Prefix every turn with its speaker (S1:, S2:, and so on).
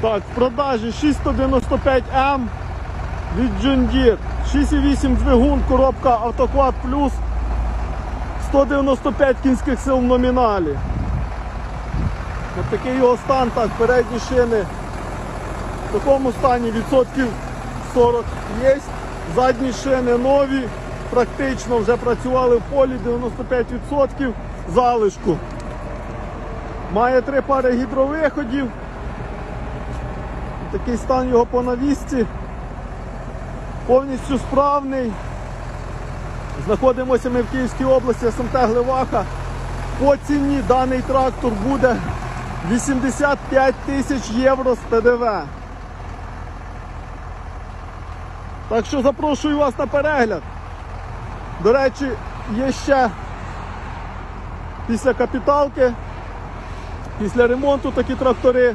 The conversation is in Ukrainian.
S1: Так, в продажі 695М від John Deere. 6,8 двигун, коробка Автоклад Плюс. 195 кінських сил в номіналі. Ось такий його стан, так, передні шини в такому стані відсотків 40 є. Задні шини нові, практично вже працювали в полі 95% залишку. Має три пари гідровиходів. Такий стан його по навісці. Повністю справний. Знаходимося ми в Київській області, СМТ Гливаха. По ціні даний трактор буде 85 тисяч євро з ПДВ. Так що запрошую вас на перегляд. До речі, є ще після капіталки, після ремонту такі трактори